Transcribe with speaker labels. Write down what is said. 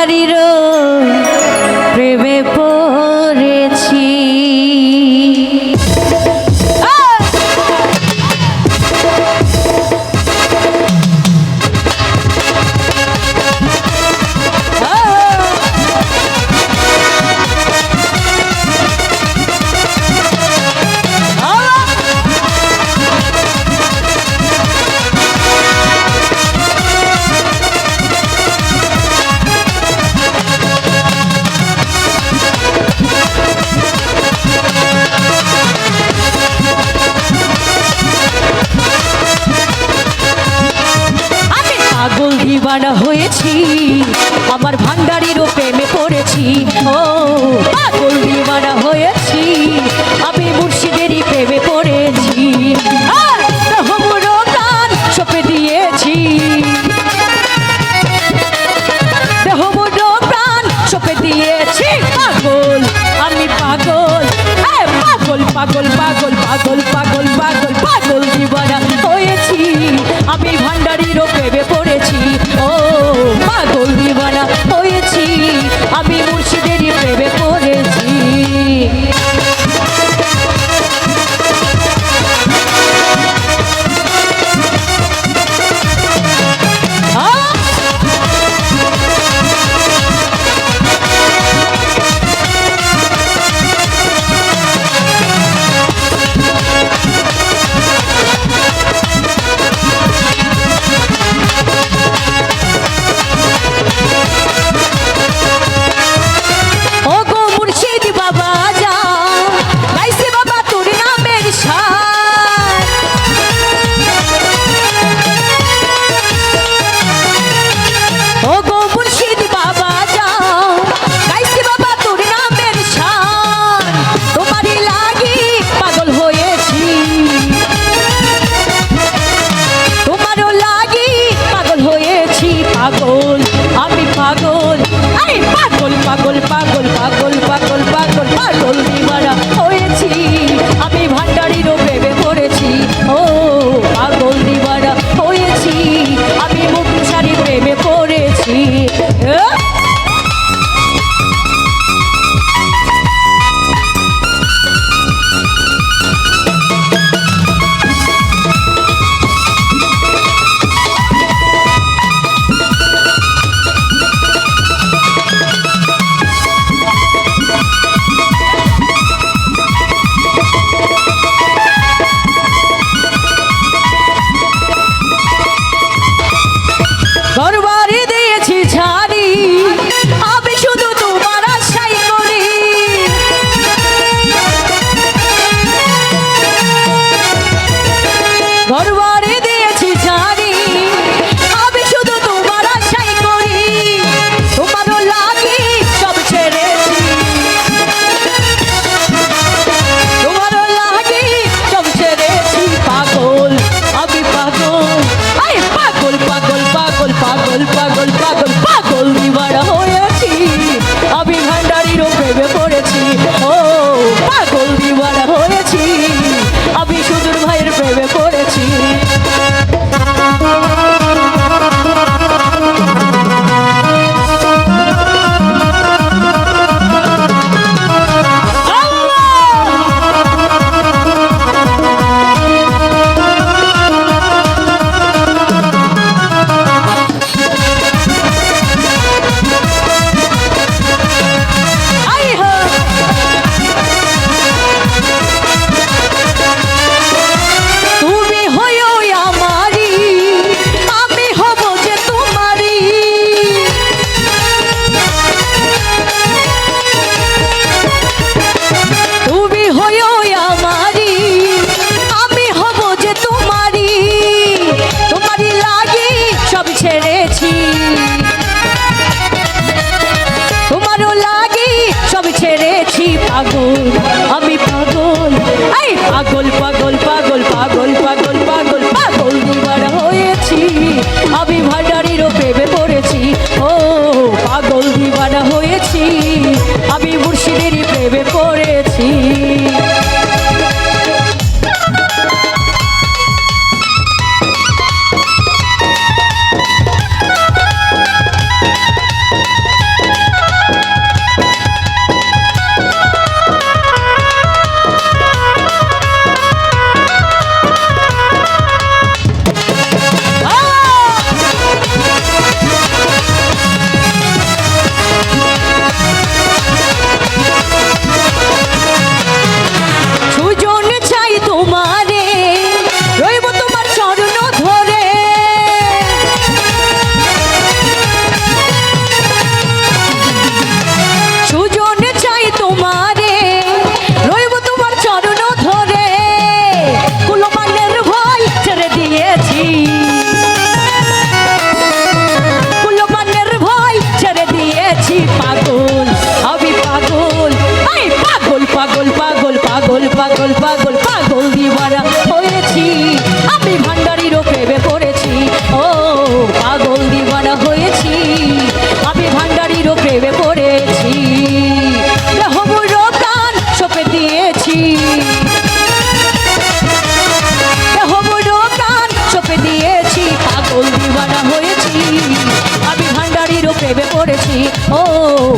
Speaker 1: বাড়ির দিবানা হয়েছি, আমার ভান্ডারিরও প্রেমে পড়েছি। ও, পাগল দিবানা হয়েছি, আমি মুর্শিদেরই প্রেমে পড়েছি। দিয়েছি। দিয়েছি। পাগল, আমি পাগল হ্যাঁ, পাগল পাগল। oh,